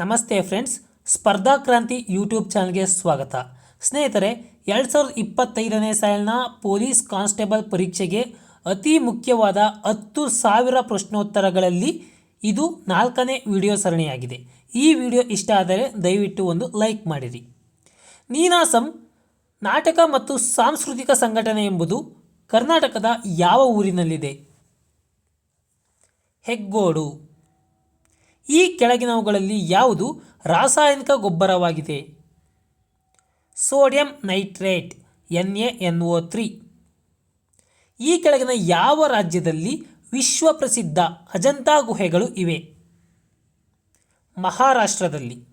ನಮಸ್ತೆ ಫ್ರೆಂಡ್ಸ್, ಸ್ಪರ್ಧಾ ಕ್ರಾಂತಿ ಯೂಟ್ಯೂಬ್ ಚಾನಲ್ಗೆ ಸ್ವಾಗತ. ಸ್ನೇಹಿತರೆ, ಎರಡು ಸಾವಿರದ ಇಪ್ಪತ್ತೈದನೇ ಸಾಲಿನ ಪೊಲೀಸ್ ಕಾನ್ಸ್ಟೇಬಲ್ ಪರೀಕ್ಷೆಗೆ ಅತಿ ಮುಖ್ಯವಾದ ಹತ್ತು ಸಾವಿರ ಪ್ರಶ್ನೋತ್ತರಗಳಲ್ಲಿ ಇದು ನಾಲ್ಕನೇ ವಿಡಿಯೋ ಸರಣಿಯಾಗಿದೆ. ಈ ವಿಡಿಯೋ ಇಷ್ಟ ಆದರೆ ದಯವಿಟ್ಟು ಒಂದು ಲೈಕ್ ಮಾಡಿರಿ. ನೀನಾಸಂ, ನಾಟಕ ಮತ್ತು ಸಾಂಸ್ಕೃತಿಕ ಸಂಘಟನೆ ಎಂಬುದು ಕರ್ನಾಟಕದ ಯಾವ ಊರಿನಲ್ಲಿದೆ? ಹೆಗ್ಗೋಡು. ಈ ಕೆಳಗಿನವುಗಳಲ್ಲಿ ಯಾವುದು ರಾಸಾಯನಿಕ ಗೊಬ್ಬರವಾಗಿದೆ? Sodium nitrate, N A N O three. ಈ ಕೆಳಗಿನ ಯಾವ ರಾಜ್ಯದಲ್ಲಿ ವಿಶ್ವ ಪ್ರಸಿದ್ಧ ಅಜಂತಾ ಗುಹೆಗಳು ಇವೆ? ಮಹಾರಾಷ್ಟ್ರದಲ್ಲಿ.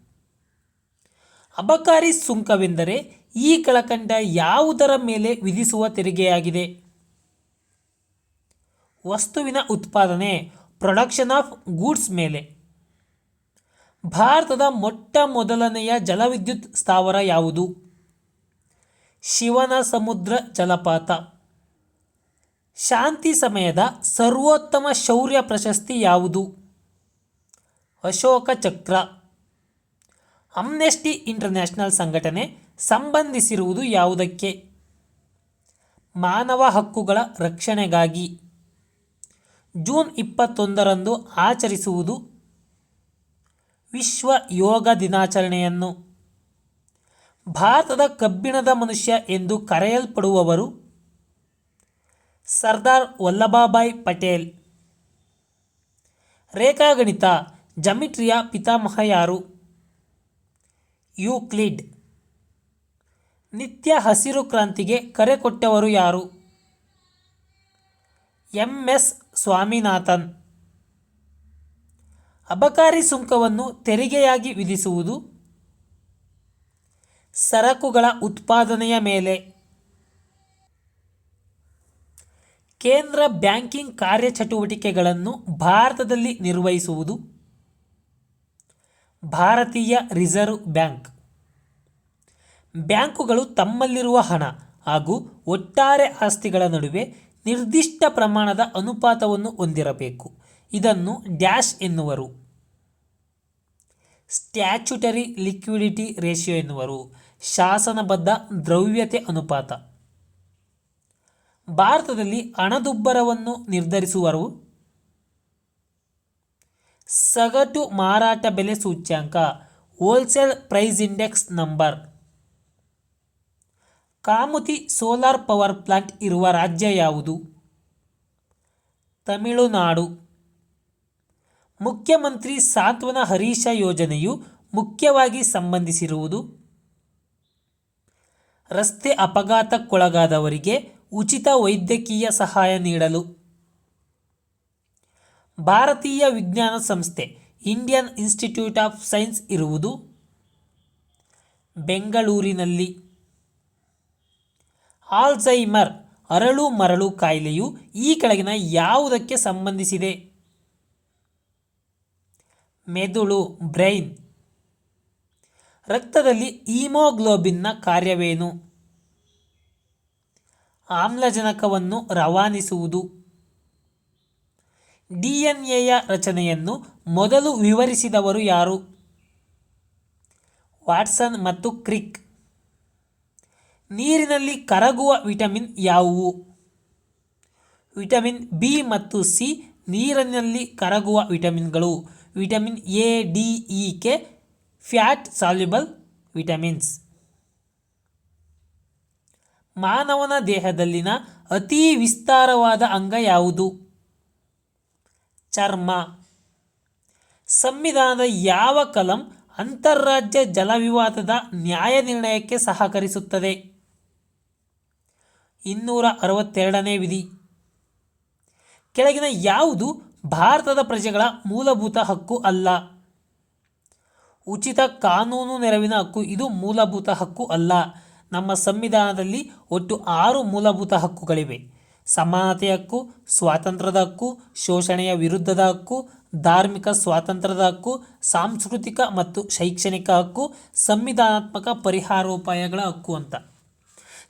ಅಬಕಾರಿ ಸುಂಕವೆಂದರೆ ಈ ಕೆಳಕಂಡ ಯಾವುದರ ಮೇಲೆ ವಿಧಿಸುವ ತೆರಿಗೆಯಾಗಿದೆ? ವಸ್ತುವಿನ ಉತ್ಪಾದನೆ ಪ್ರೊಡಕ್ಷನ್ ಆಫ್ ಗೂಡ್ಸ್ ಮೇಲೆ. ಭಾರತದ ಮೊಟ್ಟ ಮೊದಲನೆಯ ಜಲವಿದ್ಯುತ್ ಸ್ಥಾವರ ಯಾವುದು? ಶಿವನ ಸಮುದ್ರ ಜಲಪಾತ. ಶಾಂತಿ ಸಮಯದ ಸರ್ವೋತ್ತಮ ಶೌರ್ಯ ಪ್ರಶಸ್ತಿ ಯಾವುದು? ಅಶೋಕ ಚಕ್ರ. ಅಮ್ನೆಸ್ಟಿ ಇಂಟರ್ನ್ಯಾಷನಲ್ ಸಂಘಟನೆ ಸಂಬಂಧಿಸಿರುವುದು ಯಾವುದಕ್ಕೆ? ಮಾನವ ಹಕ್ಕುಗಳ ರಕ್ಷಣೆಗಾಗಿ. ಜೂನ್ ಇಪ್ಪತ್ತೊಂದರಂದು ಆಚರಿಸುವುದು ವಿಶ್ವ ಯೋಗ ದಿನಾಚರಣೆಯನ್ನು. ಭಾರತದ ಕಬ್ಬಿಣದ ಮನುಷ್ಯ ಎಂದು ಕರೆಯಲ್ಪಡುವವರು ಸರ್ದಾರ್ ವಲ್ಲಭಭಾಯ್ ಪಟೇಲ್. ರೇಖಾಗಣಿತ ಜಮಿಟ್ರಿಯ ಪಿತಾಮಹ ಯಾರು? ಯೂಕ್ಲಿಡ್. ನಿತ್ಯ ಹಸಿರು ಕ್ರಾಂತಿಗೆ ಕರೆ ಕೊಟ್ಟವರು ಯಾರು? M S Swaminathan. ಅಬಕಾರಿ ಸುಂಕವನ್ನು ತೆರಿಗೆಯಾಗಿ ವಿಧಿಸುವುದು, ಸರಕುಗಳ ಉತ್ಪಾದನೆಯ ಮೇಲೆ, ಕೇಂದ್ರ ಬ್ಯಾಂಕಿಂಗ್ ಕಾರ್ಯಚಟುವಟಿಕೆಗಳನ್ನು ಭಾರತದಲ್ಲಿ ನಿರ್ವಹಿಸುವುದು, ಭಾರತೀಯ ರಿಸರ್ವ್ ಬ್ಯಾಂಕ್. ಬ್ಯಾಂಕುಗಳು ತಮ್ಮಲ್ಲಿರುವ ಹಣ ಹಾಗೂ ಒಟ್ಟಾರೆ ಆಸ್ತಿಗಳ ನಡುವೆ ನಿರ್ದಿಷ್ಟ ಪ್ರಮಾಣದ ಅನುಪಾತವನ್ನು ಹೊಂದಿರಬೇಕು. ಇದನ್ನು ಡ್ಯಾಶ್ ಎನ್ನುವರು. ಸ್ಟ್ಯಾಚ್ಯುಟರಿ ಲಿಕ್ವಿಡಿಟಿ ರೇಷಿಯೋ ಎನ್ನುವರು. ಶಾಸನಬದ್ಧ ದ್ರವ್ಯತೆ ಅನುಪಾತ. ಭಾರತದಲ್ಲಿ ಹಣದುಬ್ಬರವನ್ನು ನಿರ್ಧರಿಸುವರು. ಸಗಟು ಮಾರಾಟ ಬೆಲೆ ಸೂಚ್ಯಾಂಕ. Wholesale price index number. Kamuthi solar power plant ಇರುವ ರಾಜ್ಯ ಯಾವುದು? ತಮಿಳುನಾಡು. ಮುಖ್ಯಮಂತ್ರಿ ಸಾಂತ್ವನ ಹರೀಶ ಯೋಜನೆಯು ಮುಖ್ಯವಾಗಿ ಸಂಬಂಧಿಸಿರುವುದು. ರಸ್ತೆ ಅಪಘಾತಕ್ಕೊಳಗಾದವರಿಗೆ ಉಚಿತ ವೈದ್ಯಕೀಯ ಸಹಾಯ ನೀಡಲು. ಭಾರತೀಯ ವಿಜ್ಞಾನ ಸಂಸ್ಥೆ ಇಂಡಿಯನ್ ಇನ್ಸ್ಟಿಟ್ಯೂಟ್ ಆಫ್ ಸೈನ್ಸ್ ಇರುವುದು. ಬೆಂಗಳೂರಿನಲ್ಲಿ ಆಲ್ಝೈಮರ್ ಅರಳು ಮರಳು ಕಾಯಿಲೆಯು ಈ ಕೆಳಗಿನ ಯಾವುದಕ್ಕೆ ಸಂಬಂಧಿಸಿದೆ? ಮೆದುಳು, ಬ್ರೈನ್. ರಕ್ತದಲ್ಲಿ ಈಮೋಗ್ಲೋಬಿನ್ನ ಕಾರ್ಯವೇನು? ಆಮ್ಲಜನಕವನ್ನು ರವಾನಿಸುವುದು. ಡಿ ಎನ್ ಎಯ ರಚನೆಯನ್ನು ಮೊದಲು ವಿವರಿಸಿದವರು ಯಾರು? ವಾಟ್ಸನ್ ಮತ್ತು ಕ್ರಿಕ್. ನೀರಿನಲ್ಲಿ ಕರಗುವ ವಿಟಮಿನ್ ಯಾವುವು? ವಿಟಮಿನ್ ಬಿ ಮತ್ತು ಸಿ ನೀರಿನಲ್ಲಿ ಕರಗುವ ವಿಟಮಿನ್ಗಳು. Vitamin A, D, E K fat soluble vitamins. ಮಾನವನ ದೇಹದಲ್ಲಿನ ಅತಿ ವಿಸ್ತಾರವಾದ ಅಂಗ ಯಾವುದು? ಚರ್ಮ. ಸಂವಿಧಾನದ ಯಾವ ಕಲಂ ಅಂತಾರಾಜ್ಯ ಜಲವಿವಾದದ ನ್ಯಾಯ ನಿರ್ಣಯಕ್ಕೆ ಸಹಕರಿಸುತ್ತದೆ? ಇನ್ನೂರ ಅರವತ್ತೆರಡನೇ ವಿಧಿ. ಕೆಳಗಿನ ಯಾವುದು ಭಾರತದ ಪ್ರಜೆಗಳ ಮೂಲಭೂತ ಹಕ್ಕು ಅಲ್ಲ? ಉಚಿತ ಕಾನೂನು ನೆರವಿನ ಹಕ್ಕು ಇದು ಮೂಲಭೂತ ಹಕ್ಕು ಅಲ್ಲ. ನಮ್ಮ ಸಂವಿಧಾನದಲ್ಲಿ ಒಟ್ಟು ಆರು ಮೂಲಭೂತ ಹಕ್ಕುಗಳಿವೆ. ಸಮಾನತೆಯ ಹಕ್ಕು, ಸ್ವಾತಂತ್ರ್ಯದ ಹಕ್ಕು, ಶೋಷಣೆಯ ವಿರುದ್ಧದ ಹಕ್ಕು, ಧಾರ್ಮಿಕ ಸ್ವಾತಂತ್ರ್ಯದ ಹಕ್ಕು, ಸಾಂಸ್ಕೃತಿಕ ಮತ್ತು ಶೈಕ್ಷಣಿಕ ಹಕ್ಕು, ಸಂವಿಧಾನಾತ್ಮಕ ಪರಿಹಾರೋಪಾಯಗಳ ಹಕ್ಕು ಅಂತ.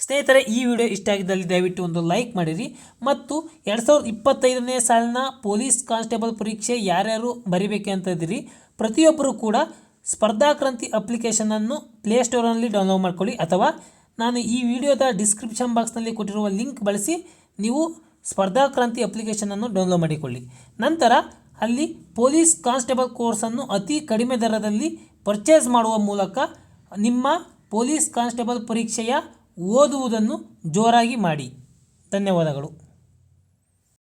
ಸ್ನೇಹಿತರೆ, ಈ ವಿಡಿಯೋ ಇಷ್ಟ ಆಗಿದ್ದಲ್ಲಿ ದಯವಿಟ್ಟು ಒಂದು ಲೈಕ್ ಮಾಡಿರಿ ಮತ್ತು ಎರಡು ಸಾವಿರದ ಇಪ್ಪತ್ತೈದನೇ ಸಾಲಿನ ಪೊಲೀಸ್ ಕಾನ್ಸ್ಟೇಬಲ್ ಪರೀಕ್ಷೆ ಯಾರ್ಯಾರು ಬರಿಬೇಕಂತ ಇದ್ದೀರಿ, ಪ್ರತಿಯೊಬ್ಬರು ಕೂಡ ಸ್ಪರ್ಧಾಕ್ರಾಂತಿ ಅಪ್ಲಿಕೇಶನನ್ನು ಪ್ಲೇಸ್ಟೋರ್ನಲ್ಲಿ ಡೌನ್ಲೋಡ್ ಮಾಡ್ಕೊಳ್ಳಿ. ಅಥವಾ ನಾನು ಈ ವಿಡಿಯೋದ ಡಿಸ್ಕ್ರಿಪ್ಷನ್ ಬಾಕ್ಸ್ನಲ್ಲಿ ಕೊಟ್ಟಿರುವ ಲಿಂಕ್ ಬಳಸಿ ನೀವು ಸ್ಪರ್ಧಾಕ್ರಾಂತಿ ಅಪ್ಲಿಕೇಶನನ್ನು ಡೌನ್ಲೋಡ್ ಮಾಡಿಕೊಳ್ಳಿ. ನಂತರ ಅಲ್ಲಿ ಪೊಲೀಸ್ ಕಾನ್ಸ್ಟೇಬಲ್ ಕೋರ್ಸನ್ನು ಅತಿ ಕಡಿಮೆ ದರದಲ್ಲಿ ಪರ್ಚೇಸ್ ಮಾಡುವ ಮೂಲಕ ನಿಮ್ಮ ಪೊಲೀಸ್ ಕಾನ್ಸ್ಟೇಬಲ್ ಪರೀಕ್ಷೆಯ ಓದುವುದನ್ನು ಜೋರಾಗಿ ಮಾಡಿ. ಧನ್ಯವಾದಗಳು.